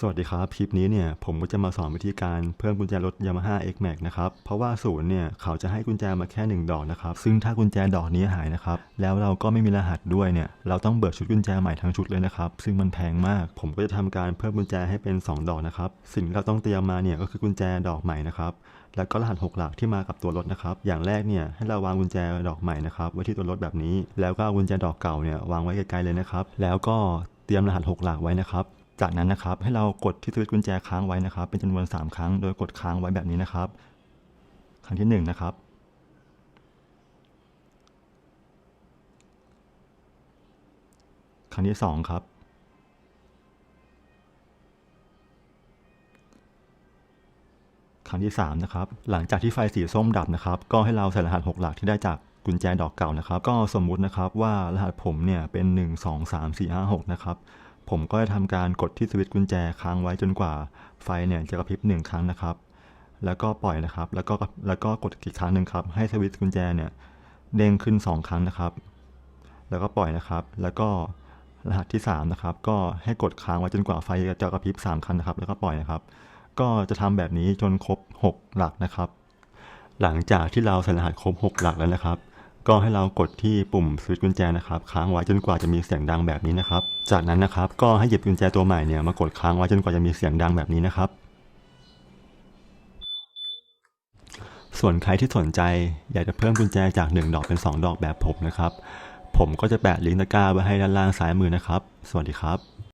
สวัสดีครับ คลิปนี้เนี่ยผมก็จะมาสอนวิธีการเพิ่มกุญแจรถ Yamaha X Max นะครับ เพราะว่าศูนย์เนี่ยเขาจะให้กุญแจมาแค่ 1 ดอกนะครับ ซึ่งถ้ากุญแจดอกนี้หายนะครับ แล้วเราก็ไม่มีรหัสด้วยเนี่ย เราต้องเบิกชุดกุญแจใหม่ทั้งชุดเลยนะครับ ซึ่งมันแพงมาก ผมก็จะทำการเพิ่มกุญแจให้เป็น 2 ดอกนะครับ สิ่งเราต้องเตรียมมาเนี่ยก็คือกุญแจดอกใหม่นะครับ แล้วก็รหัส 6 หลักที่มากับตัวรถนะครับ อย่างแรกเนี่ยให้เราวางกุญแจดอกใหม่นะครับไว้ที่ตัวรถแบบนี้ แล้วก็เอากุญแจดอกเก่าเนี่ยวางไว้ไกลๆเลยนะครับ แล้วก็ เตรียมรหัส 6 หลักไว้นะครับ จากนั้นนะครับให้เรากดที่สวิตช์กุญแจค้างไว้นะครับ เป็นจำนวน 3 ครั้ง โดยกดค้างไว้แบบนี้นะครับ ครั้งที่ 1 นะครับ ครั้งที่ 2 ครับ ครั้งที่ 3 นะครับ หลังจากที่ไฟสีส้มดับนะครับ ก็ให้เราใส่รหัส 6 หลักที่ได้จาก กุญแจดอกเก่านะครับ ก็สมมุตินะครับว่ารหัสผมเนี่ยเป็น 1 2 3 4 5 6 นะครับ ผมก็จะทำการกดที่สวิตช์กุญแจค้างไว้จนกว่าไฟเนี่ยจะกระพริบ 1 ครั้งนะครับ แล้วก็ปล่อยนะครับ แล้วก็แล้วก็กดอีกครั้งหนึ่งครับ ให้สวิตช์กุญแจเนี่ยเด้งขึ้น 2 ครั้งนะครับ แล้วก็ปล่อยนะครับ แล้วก็รหัสที่ 3 นะครับ ก็ให้กดค้างไว้จนกว่าไฟจะกระพริบ 3 ครั้งนะครับ แล้วก็ปล่อยนะครับ ก็จะทำแบบนี้จนครบ 6 หลักนะครับ หลังจากที่เราใส่รหัสครบ 6 หลักแล้วนะครับ ก็ให้เรากดที่ปุ่มสวิตช์กุญแจนะครับค้างไว้จนกว่าจะมีเสียงดังแบบนี้นะครับ จากนั้นนะครับก็ให้หยิบกุญแจตัวใหม่เนี่ยมากดค้างไว้จนกว่าจะมีเสียงดังแบบนี้นะครับ ส่วนใครที่สนใจอยากจะเพิ่มกุญแจจาก 1 ดอกเป็น 2 ดอกแบบผมนะครับ ผมก็จะแปะลิงก์ตะกร้าไว้ให้ด้านล่างซ้ายมือนะครับ สวัสดีครับ